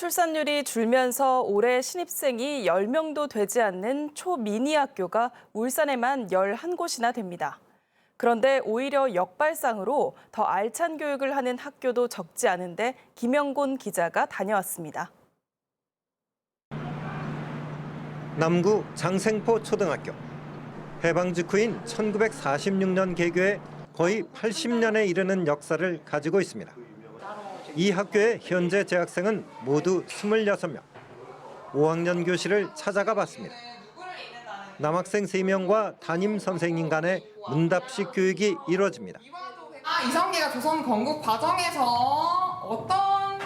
출산율이 줄면서 올해 신입생이 10명도 되지 않는 초미니 학교가 울산에만 11곳이나 됩니다. 그런데 오히려 역발상으로 더 알찬 교육을 하는 학교도 적지 않은데 김영곤 기자가 다녀왔습니다. 남구 장생포 초등학교. 해방 직후인 1946년 개교에 거의 80년에 이르는 역사를 가지고 있습니다. 이 학교의 현재 재학생은 모두 26명. 5학년 교실을 찾아가 봤습니다. 남학생 3명과 담임 선생님 간의 문답식 교육이 이루어집니다. 아, 이성계가 조선 건국 과정에서 어떤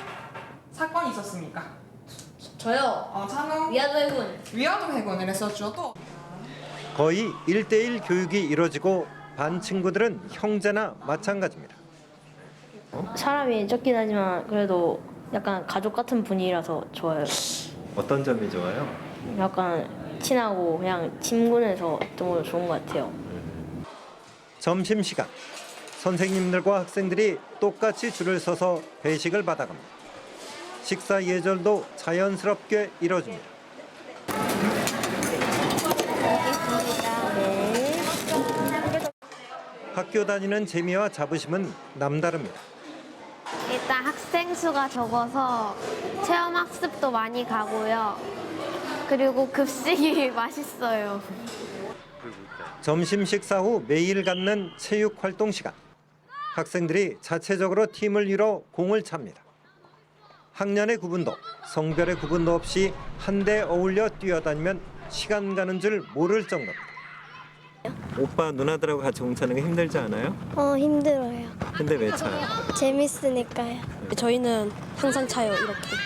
사건이 있었습니까? 저요. 어, 찬우 위안도 해군. 위안도 회군을 했었죠. 또 거의 1대1 교육이 이루어지고 반 친구들은 형제나 마찬가지입니다. 사람이 적긴 하지만 그래도 약간 가족 같은 분위기라서 좋아요. 어떤 점이 좋아요? 약간 친하고 그냥 친구내서 너무 좋은 것 같아요. 점심시간 선생님들과 학생들이 똑같이 줄을 서서 배식을 받아갑니다. 식사 예절도 자연스럽게 이뤄집니다. 학교 다니는 재미와 자부심은 남다릅니다. 일단 학생 수가 적어서 체험 학습도 많이 가고요. 그리고 급식이 맛있어요. 점심 식사 후 매일 갖는 체육 활동 시간. 학생들이 자체적으로 팀을 이뤄 공을 찹니다. 학년의 구분도 성별의 구분도 없이 한데 어울려 뛰어다니면 시간 가는 줄 모를 정도입니다. 오빠 누나들하고 같이 공차는 게 힘들지 않아요? 어 힘들어요. 근데 왜 차요? 재밌으니까요. 저희는 항상 차요 이렇게.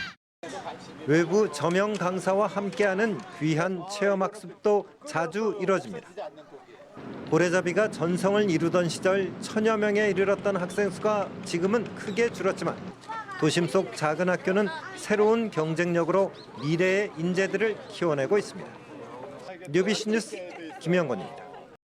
외부 저명 강사와 함께하는 귀한 체험 학습도 자주 이뤄집니다. 고래잡이가 전성을 이루던 시절 천여 명에 이르렀던 학생 수가 지금은 크게 줄었지만 도심 속 작은 학교는 새로운 경쟁력으로 미래의 인재들을 키워내고 있습니다. 뉴비시 뉴스 김영건입니다.